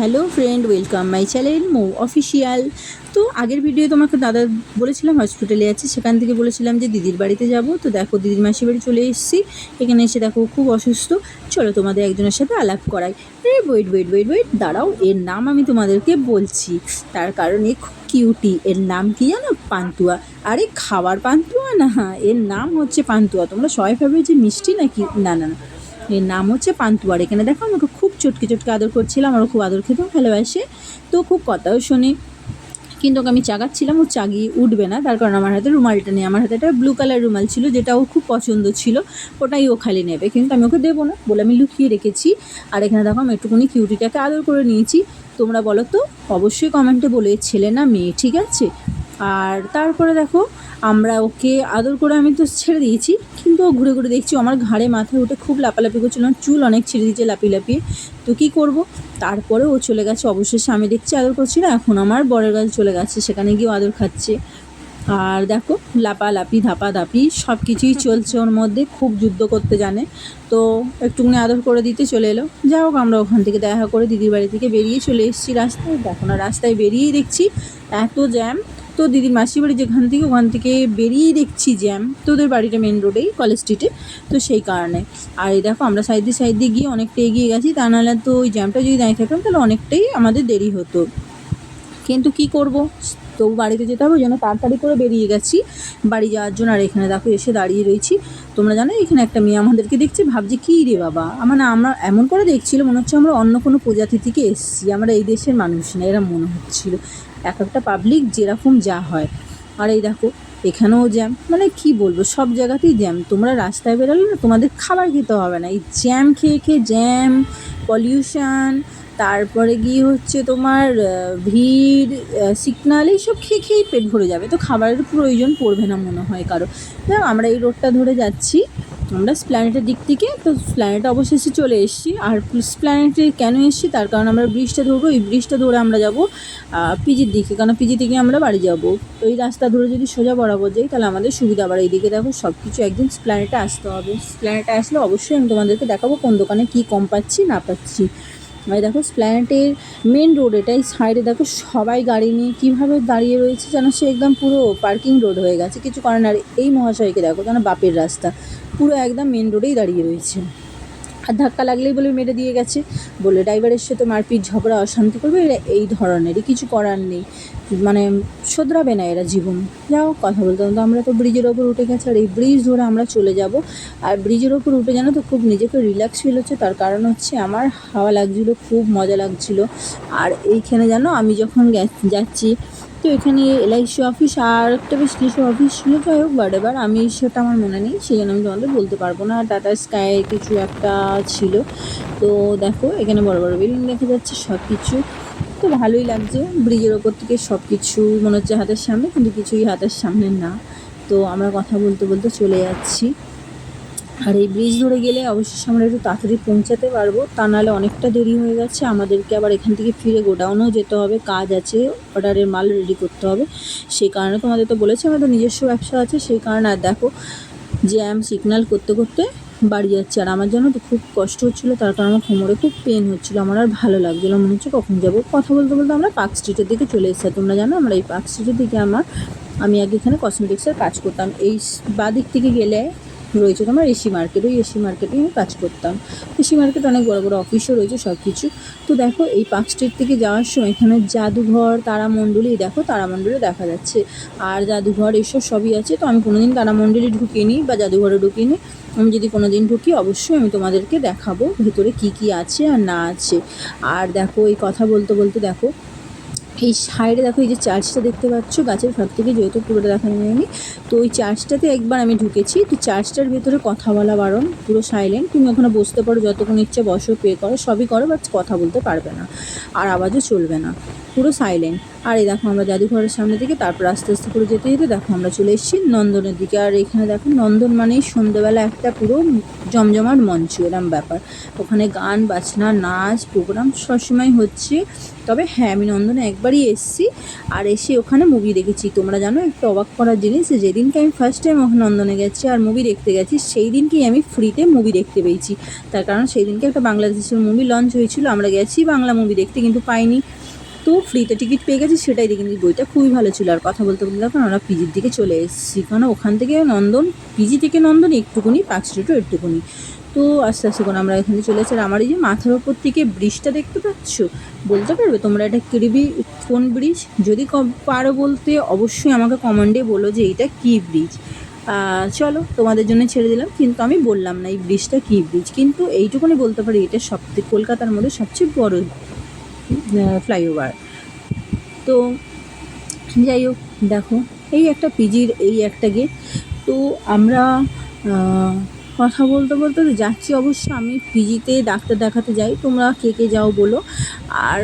Hello friend, welcome my channel Md official তো আগের video তোমাকে দাদা বলেছিলাম, হসপিটালে আছে, সেখান থেকে বলেছিলাম যে দিদির বাড়িতে যাব। তো দেখো, দিদির মাসির বাড়ি চলে এসেছি। এখানে এসে দেখো খুব অসুস্থ। চলো তোমাদের একজনের সাথে আলাপ করাই। এ ওয়েট ওয়েট ওয়েট ওয়েট দাঁড়াও, এর নাম আমি তোমাদেরকে বলছি। তার কারণ খুব কিউটি এর নাম কি জানো? পান্তুয়া। আরে খাবার পান্তুয়া না, এর নাম হচ্ছে পান্তুয়া। তোমরা সবাই ভাবে যে মিষ্টি নাকি, না না না। এর নাম হচ্ছে পান্তুয়ার এখানে দেখো, আমাকে চটকে চটকে আদর করছিলাম আমারও খুব আদর খেতেও ভালোবাসে। তো খুব কথাও শোনে। কিন্তু ওকে আমি চাগাচ্ছিলাম, ও চাগিয়ে উঠবে না, তার কারণ আমার হাতে রুমালটা নেই। আমার হাতে একটা ব্লু কালার রুমাল ছিল, যেটা ও খুব পছন্দ ছিল। ওটাই ও খালি নেবে, কিন্তু আমি ওকে দেবো না বলে আমি লুকিয়ে রেখেছি। আর এখানে দেখো, আমি একটুখানি কিউটিটাকে আদর করে নিয়েছি। তোমরা বলো তো, অবশ্যই কমেন্টে বলে, ছেলে না মেয়ে, ঠিক আছে? আর তারপরে দেখো, আমরা ওকে আদর করে আমি তো ছেড়ে দিয়েছি, কিন্তু ও ঘুরে ঘুরে দেখছি আমার ঘাড়ে মাথায় উঠে খুব লাপালাপি করছিল চুল অনেক ছেড়ে দিয়েছে লাপিয়ে লাপিয়ে তো কী করব? তারপরে ও চলে গেছে, অবশেষে আমি দেখছি আদর করছি না, এখন আমার বরের কাছে চলে গেছে, সেখানে গিয়ে আদর খাচ্ছে। আর দেখো, লাপালাপি ধাপা ধাপি সব কিছুই চলছে ওর মধ্যে, খুব যুদ্ধ করতে জানে। তো একটুখানি আদর করে দিতে চলে এলো। যাই হোক, আমরা ওখান থেকে দেখা করে দিদির বাড়ি থেকে বেরিয়ে চলে এসেছি রাস্তায়। দেখো না, রাস্তায় বেরিয়েই দেখছি, এত জ্যাম। তো দিদির মাসির বাড়ি যেখান থেকে, ওখান থেকে বেরিয়ে দেখছি জ্যাম। তো ওদের বাড়িটা মেন রোডেই কলেজ স্ট্রিটে তো সেই কারণে। আর এই দেখো, আমরা সাইড দিয়ে সাইড দিয়ে গিয়ে অনেকটা এগিয়ে গেছি। তা নাহলে তো ওই জ্যামটা যদি দাঁড়িয়ে থাকতাম, তাহলে অনেকটাই আমাদের দেরি হতো। কিন্তু কি করব? তবু বাড়িতে যেতে হবে, ওই জন্য তাড়াতাড়ি করে বেরিয়ে গেছি। বাড়ি যাওয়ার জন্য আর এখানে দেখো এসে দাঁড়িয়ে রয়েছি। তোমরা জানো এখানে একটা মেয়ে আমাদেরকে দেখছে, ভাবছি কী রে বাবা? মানে আমরা এমন করে দেখছিল, মনে হচ্ছে আমরা অন্য কোনো প্রজাতি থেকে এসেছি। আমরা এই দেশের মানুষ না, এরা মনে হচ্ছিল। এক একটা পাবলিক যেরকম যা হয়। আর এই দেখো এখানেও জ্যাম মানে কি বলব, সব জায়গাতেই জ্যাম তোমরা রাস্তায় বেরোলে না, তোমাদের খাবার খেতে হবে না। এই জ্যাম খেয়ে খেয়ে জ্যাম পলিউশান তারপরে গিয়ে হচ্ছে তোমার ভিড় সিগনাল এইসব খেয়ে খেয়েই পেট ভরে যাবে। তো খাবারের প্রয়োজন পড়বে না মনে হয় কারও। আমরা এই রোডটা ধরে যাচ্ছি। আমরা স্প্ল্যানেটের দিক থেকে তো স্প্ল্যানেটে অবশেষে চলে এসেছি। আর স্প্ল্যানেটে কেন এসেছি? তার কারণ আমরা ব্রিজটা ধরবো। ওই ব্রিজটা ধরে আমরা যাব পিজির দিকে। কারণ পিজি থেকে আমরা বাড়ি যাব? তো এই রাস্তা ধরে যদি সোজা বরাবর যাই, তাহলে আমাদের সুবিধা আবার এইদিকে দেখো সব কিছু একদিন স্প্ল্যানেটে আসতে হবে। স্প্ল্যানেটে আসলে অবশ্যই আমি তোমাদেরকে দেখাবো কোন দোকানে কী কম পাচ্ছি, না পাচ্ছি। মানে দেখো স্প্ল্যানেটের মেন রোড এটাই সাইডে দেখো সবাই গাড়ি নিয়ে কীভাবে দাঁড়িয়ে রয়েছে যেন সে একদম পুরো পার্কিং রোড হয়ে গেছে। কিছু করে আর এই মহাশয়কে দেখো যেন বাপের রাস্তা, পুরো একদম মেন রোডেই দাঁড়িয়ে রয়েছে। আর ধাক্কা লাগলেই বলে মেরে দিয়ে গেছে, বলে ড্রাইভারের সাথে মারপিট, ঝগড়া, অশান্তি করবে এই ধরনেরই, কিছু করার নেই। মানে শোধরাবে না এরা জীবন। যাও কথা বলতে বলতে আমরা তো ব্রিজের ওপর উঠে গেছি, আর এই ব্রিজ ধরে আমরা চলে যাব। আর ব্রিজের ওপর উঠে জানো তো, খুব নিজেকে রিল্যাক্স ফিল হচ্ছে, তার কারণ হচ্ছে আমার হাওয়া লাগছিল, খুব মজা লাগছিল। আর এইখানে জানো, আমি যখন যাচ্ছি, তো এখানে এলআইসি অফিস আর একটা বেশ কিছু অফিস ছিল, যাই হোক বাট এবার আমি সেটা আমার মনে নেই সেই জন্য আমি তোমাদের বলতে পারব না। টাটা স্কাই কিছু একটা ছিল। তো দেখো, এখানে বড় বড় বিল্ডিং দেখা যাচ্ছে সব কিছু তো ভালোই লাগছে। ব্রিজের ওপর থেকে সব কিছু মনে হচ্ছে হাতের সামনে, কিন্তু কিছুই হাতের সামনে না। তো আমরা কথা বলতে বলতে চলে যাচ্ছি। আর এই ব্রিজ ধরে গেলে অবশ্যই আমরা একটু তাড়াতাড়ি পৌঁছাতে পারব। তা নাহলে অনেকটা দেরি হয়ে যাচ্ছে। আমাদেরকে আবার এখান থেকে ফিরে গোডাউনেও যেতে হবে। কাজ আছে, অর্ডারের মাল রেডি করতে হবে। সেই কারণে তোমাদের তো বলেছি, আমাদের নিজস্ব ব্যবসা আছে। সেই কারণে আর দেখো জ্যাম সিগন্যাল করতে করতে বাড়ি যাচ্ছে। আর আমার জন্য তো খুব কষ্ট হচ্ছিল, তার কারণে আমার কোমরে খুব পেন হচ্ছিল। আমার আর ভালো লাগছিল মনে হচ্ছে কখন যাব। কথা বলতে বলতে আমরা পার্ক স্ট্রিটের দিকে চলে এসেছি। তোমরা জানো আমরা এই পার্ক স্ট্রিটের দিকে আমার, আমি আগে এখানে কসমেটিক্সের কাজ করতাম। এই বা দিক থেকে গেলে রয়েছে তোমার এসি মার্কেট ওই এসি মার্কেটে আমি কাজ করতাম। এসি মার্কেট অনেক বড় বড় অফিসও রয়েছে সব কিছু তো দেখো, এই পার্ক স্ট্রিট থেকে যাওয়ার সময় এখানে জাদুঘর, তারামণ্ডলী, দেখো তারামণ্ডলী দেখা যাচ্ছে। আর জাদুঘর এসব সবই আছে, তো আমি কোনোদিন তারামণ্ডলী ঢুকিনি বা জাদুঘরে ঢুকিনি। আমি যদি কোনো দিন ঢুকি, অবশ্যই আমি তোমাদেরকে দেখাবো ভেতরে কি কি আছে আর না আছে। আর দেখো, এই কথা বলতে বলতে দেখো এই সাইডে দেখো, এই যে চার্চটা দেখতে পাচ্ছ, গাছের ফাঁক থেকে যেহেতু পুরোটা দেখানো যায়নি তো ওই চার্চটাতে একবার আমি ঢুকেছি। তো চার্চটার ভেতরে কথা বলা বারণ, পুরো সাইলেন্ট তুমি ওখানে বসতে পারো, যতক্ষণ ইচ্ছে বসো পে করো, সবই করো বাট কথা বলতে পারবে না, আর আওয়াজও চলবে না। পুরো সাইলেন্ট আর এই দেখো আমরা জাদুঘরের সামনে থেকে তারপর আস্তে আস্তে করে যেতে যেতে দেখো আমরা চলে এসেছি নন্দনের দিকে। আর এখানে দেখো নন্দন মানেই সন্ধ্যেবেলা একটা পুরো জমজমাট মঞ্চ, এরম ব্যাপার। ওখানে গান, বাজনা, নাচ প্রোগ্রাম সবসময় হচ্ছে। তবে হ্যাঁ আমি নন্দনে একবারই এসেছি আর এসে ওখানে মুভি দেখেছি। তোমরা জানো একটা অবাক করার জিনিস যেদিনকে আমি ফার্স্ট টাইম ওখানে নন্দনে গেছি আর মুভি দেখতে গেছি সেই দিনকেই আমি ফ্রিতে মুভি দেখতে পেয়েছি। তার কারণ সেই দিনকে একটা বাংলাদেশের মুভি লঞ্চ হয়েছিল, আমরা গেছি বাংলা মুভি দেখতে, কিন্তু পাইনি। তো ফ্রিতে টিকিট পেয়ে গেছি, সেটাই দেখে কিন্তু বইটা খুবই ভালো ছিল, আর কথা বলতে বলতে দেখুন আমরা পিজির দিকে চলে এসেছি। কারণ ওখান থেকে নন্দন পিজি থেকে নন্দন, একটুকুনি পাঁচ স্ট্রিটও একটুকুনি। তো আস্তে আস্তে করে আমরা এখানে চলে এসেছি। আর আমার এই যে মাথার ওপর থেকে ব্রিজটা দেখতে পাচ্ছ? বলতে পারবে তোমরা এটা কিরবি, কোন ব্রিজ? যদি পারো বলতে অবশ্যই আমাকে কমেন্টে বলো যে এইটা কী ব্রিজ। চলো, তোমাদের জন্য ছেড়ে দিলাম, কিন্তু আমি বললাম না এই ব্রিজটা কী ব্রিজ। কিন্তু এইটুকুনি বলতে পারি, এটা সবথেকে কলকাতার মধ্যে সবচেয়ে বড় ফ্লাইওভার তো যাই হোক, দেখো, এই একটা পিজির এই একটা গেট তো আমরা কথা বলতে বলতে তো যাচ্ছি অবশ্য, আমি পিজিতে ডাক্তার দেখাতে যাই। তোমরা কে কে যাও বলো। আর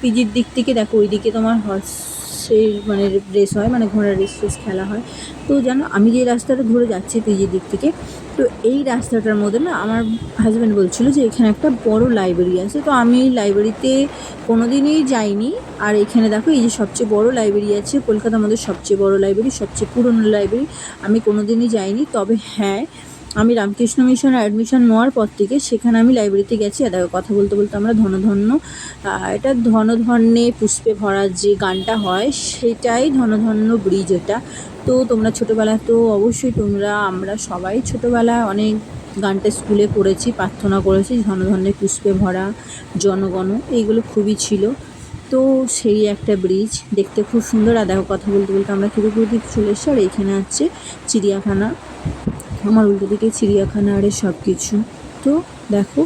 পিজির দিক থেকে দেখো, ওইদিকে তোমার হর্সের মানে রেস হয় মানে ঘোড়ার রেস রেস খেলা হয়। তো জানো, আমি যে রাস্তাটা ধরে যাচ্ছি পিজির দিক থেকে, তো এই রাস্তাটার মধ্যে না আমার হাজব্যান্ড বলছিল যে এখানে একটা বড় লাইব্রেরি আছে। তো আমি লাইব্রেরিতে কোনো দিনই যাইনি। আর এখানে দেখো, এই যে সবচেয়ে বড় লাইব্রেরি আছে, কলকাতার মধ্যে সবচেয়ে বড় লাইব্রেরি সবচেয়ে পুরনো লাইব্রেরি আমি কোনো দিনই যাইনি। তবে হ্যাঁ আমি রামকৃষ্ণ মিশনে অ্যাডমিশন নেওয়ার পর থেকে সেখানে আমি লাইব্রেরিতে গেছি। আর কথা বলতে বলতে আমরা ধনধন্য। এটা ধনধন্যে পুষ্পে ভরা যে গানটা হয়, সেটাই ধনধন্য ব্রিজ এটা। তো তোমরা ছোটোবেলায় তো অবশ্যই তোমরা, আমরা সবাই ছোটোবেলায় অনেক গানটা স্কুলে করেছি, প্রার্থনা করেছি, ধনধন্যে পুষ্পে ভরা জনগণ, এইগুলো খুবই ছিল। তো সেই একটা ব্রিজ দেখতে খুব সুন্দর। আর দেখো, কথা বলতে বলতে আমরা দিকে চলে এসেছি, আর এইখানে আছে চিড়িয়াখানা। আমার উল্টো দিকে চিড়িয়াখানা আরে সব কিছু তো দেখো,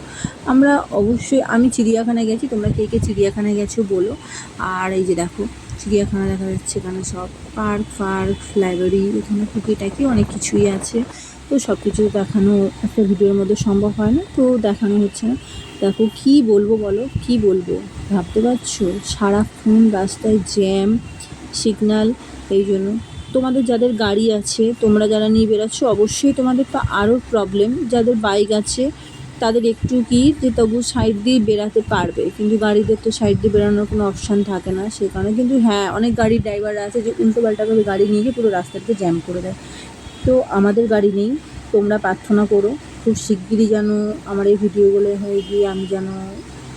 আমরা অবশ্যই, আমি চিড়িয়াখানায় গেছি, তোমরা কে কে চিড়িয়াখানায় গেছো বলো। আর এই যে দেখো, চিড়িয়াখানা দেখা যাচ্ছে এখানে সব পার্ক, ফার্ক, লাইব্রেরি, এখানে টুকিটাকি অনেক কিছুই আছে। তো সব কিছু দেখানো একটা ভিডিওর মধ্যে সম্ভব হয় না, তো দেখানো হচ্ছে না। দেখো, কি বলব বলো, কি বলব? ভাবতে পারছ? সারাক্ষণ রাস্তায় জ্যাম, সিগন্যাল, এই জন্য। তোমাদের যাদের গাড়ি আছে, তোমরা যারা নিয়ে বেরোচ্ছ, অবশ্যই তোমাদের তো আরও প্রবলেম যাদের বাইক আছে, তাদের একটু কি যে তবু সাইড দিয়ে বেরাতে পারবে। কিন্তু গাড়িদের তো সাইড দিয়ে বেরানোর কোনো অপশান থাকে না, সে কারণে কিন্তু হ্যাঁ অনেক গাড়ির ড্রাইভার আছে যে উল্টো পাল্টা করে গাড়ি নিয়ে গিয়ে পুরো রাস্তাটাকে জ্যাম করে দেয়। তো আমাদের গাড়ি নেই, তোমরা প্রার্থনা করো, খুব শিগগিরই যেন আমার এই ভিডিওগুলো হয়ে গিয়ে আমি যেন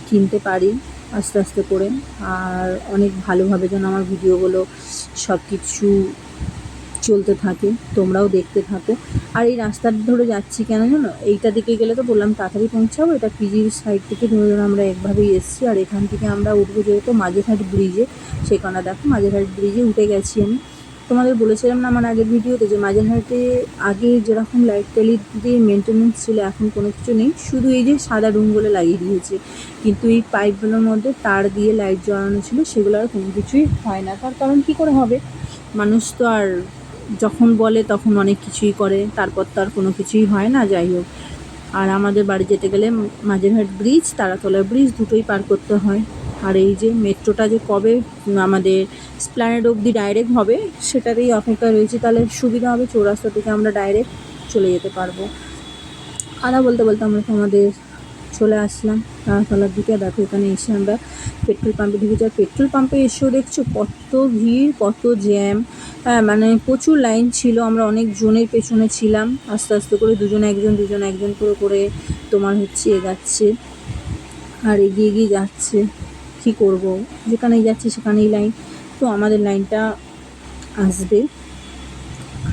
কিনতে পারি, আস্তে আস্তে করে। আর অনেক ভালোভাবে যেন আমার ভিডিওগুলো সব কিছু চলতে থাকে, তোমরাও দেখতে থাকো। আর এই রাস্তাটা ধরে যাচ্ছি কেন জানো? এইটা দিকে গেলে তো বললাম তাড়াতাড়ি পৌঁছাবো, এটা পিজির সাইড থেকে ধরে ধরে আমরা একভাবেই এসেছি। আর এখান থেকে আমরা উঠবো যেহেতু মাঝেঘাট ব্রিজে সেখানে দেখো মাঝেরহাট ব্রিজে উঠে গেছি আমি। তোমাদের বলেছিলাম না আমার আগের ভিডিওতে যে মাঝেরহাটে আগে যেরকম লাইট টাইট দিয়ে মেনটেনেন্স ছিল, এখন কোনো কিছু নেই। শুধু এই যে সাদা রুমগুলো লাগিয়ে দিয়েছে। কিন্তু এই পাইপগুলোর মধ্যে তার দিয়ে লাইট জ্বালানো ছিল, সেগুলো আর কোনো কিছুই হয় না। তার কারণ কী করে হবে? মানুষ তো আর যখন বলে তখন অনেক কিছুই করে, তারপর তো আর কোনো কিছুই হয় না, যাই হোক। আর আমাদের বাড়ি যেতে গেলে মাঝেরহাট ব্রিজ তারাতলা ব্রিজ দুটোই পার করতে হয়। আর এই যে মেট্রোটা যে কবে আমাদের স্প্ল্যানেড অবধি ডাইরেক্ট হবে সেটারই অপেক্ষা রয়েছে। তাহলে সুবিধা হবে চৌরাস্তা থেকে আমরা ডাইরেক্ট চলে যেতে পারব। কথা বলতে বলতে আমরা তো আমাদের চলে আসলাম। তারাতলার দিকে, দেখো এখানে এসে আমরা পেট্রোল পাম্পে ঢুকে যাই পেট্রোল পাম্পে এসেও দেখছ কত ভিড়, কত জ্যাম মানে প্রচুর লাইন ছিল, আমরা অনেক জনের পেছনে ছিলাম। আস্তে আস্তে করে দুজন একজন দুজন একজন করে করে তোমার হচ্ছে এগাচ্ছে আর এগিয়ে এগিয়ে যাচ্ছে। কী করব? যেখানেই যাচ্ছে সেখানেই লাইন। তো আমাদের লাইনটা আসবে।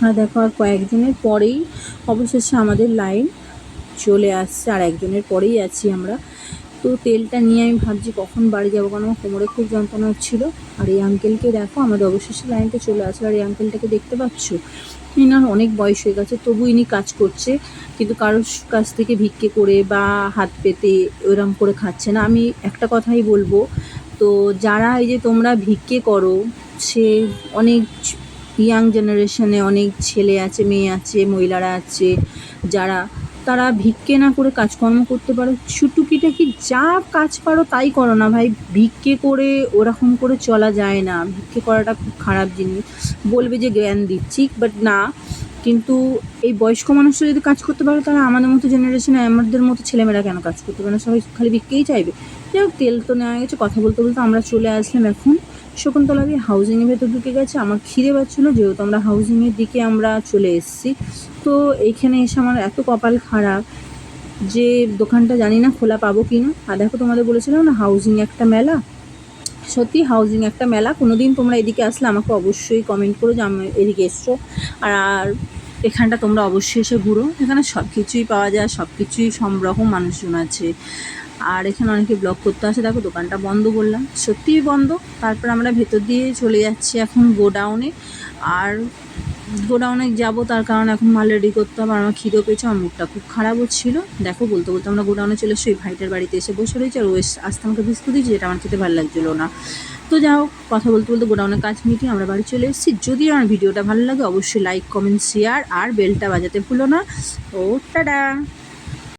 আর দেখো, আর কয়েকজনের পরেই অবশেষে আমাদের লাইন চলে আসছে, আর একজনের পরেই আছি আমরা। তো তেলটা নিয়ে আমি ভাবছি কখন বাড়ি যাব, কারণ আমার কোমরে খুব যন্ত্রণা হচ্ছিল। আর এই আঙ্কেলকে দেখো, আমাদের অবশেষে লাইনটা চলে আসে আর এই আঙ্কেলটাকে দেখতে পাচ্ছ? ইনার অনেক বয়স হয়ে গেছে, তবু ইনি কাজ করছে। কিন্তু কারোর কাছ থেকে ভিক্ষে করে বা হাত পেতে ওইরকম করে খাচ্ছে না। আমি একটা কথাই বলব, তো যারা এই যে তোমরা ভিক্ষে করো, সে অনেক ইয়াং জেনারেশনে অনেক ছেলে আছে, মেয়ে আছে, মহিলারা আছে, যারা তারা ভিক্ষে না করে কাজকর্ম করতে পারো। ছুটুকিটা কি যা কাজ পারো তাই করো না ভাই। ভিক্ষে করে ওরকম করে চলা যায় না। ভিক্ষে করাটা খুব খারাপ জিনিস। বলবে যে জ্ঞান দিচ্ছি বাট না। কিন্তু এই বয়স্ক মানুষরা যদি কাজ করতে পারে তাহলে আমাদের মতো জেনারেশনে আমাদের মতো ছেলেমেয়েরা কেন কাজ করতে পারে না? সবাই খালি ভিক্ষেই চাইবে। যাই হোক, তেল তো নেওয়া গেছে, কথা বলতে বলতে আমরা চলে আসলাম এখন। শকুন্তলা দিয়ে হাউজিংয়ের ভেতর ঢুকে গেছে। আমার খিদে পাচ্ছিলো যেহেতু আমরা হাউজিংয়ের দিকে আমরা চলে এসেছি। তো এইখানে এসে আমার এত কপাল খারাপ যে দোকানটা জানি না খোলা পাবো কি না আর দেখো তোমাদের বলেছিলাম না হাউজিং একটা মেলা? সত্যি হাউজিং একটা মেলা? কোনো দিন তোমরা এদিকে আসলে আমাকে অবশ্যই কমেন্ট করো যে আমি এদিকে এসছো। আর আর এখানটা তোমরা অবশ্যই এসে ঘুরো। এখানে সব কিছুই পাওয়া যায় সব কিছুই সব রকম মানুষজন আছে। আর এখানে অনেকে ব্লগ করতে আসে। দেখো, দোকানটা বন্ধ বললাম। সত্যিই বন্ধ। তারপর আমরা ভেতর দিয়ে চলে যাচ্ছি এখন গোডাউনে। আর গোডাউনে যাব তার কারণ এখন মাল রেডি করতে হবে। আর আমার খিদেও পেয়েছে, আমার মুখটা খুব খারাপ হচ্ছিল দেখো, বলতে বলতে আমরা গোডাউনে চলে এসে ওই ভাইটার বাড়িতে এসে বসে রয়েছে। আর ও আসতে আমাকে বিস্কুট দিয়েছে, যেটা আমার খেতে ভালো লাগছিল না। তো যাই হোক, কথা বলতে বলতে গোডাউনের কাজ মিটিয়ে আমরা বাড়ি চলে এসেছি। যদি আমার ভিডিওটা ভালো লাগে, অবশ্যই লাইক কমেন্ট শেয়ার আর বেলটা বাজাতে ভুলো না। ও টাটা!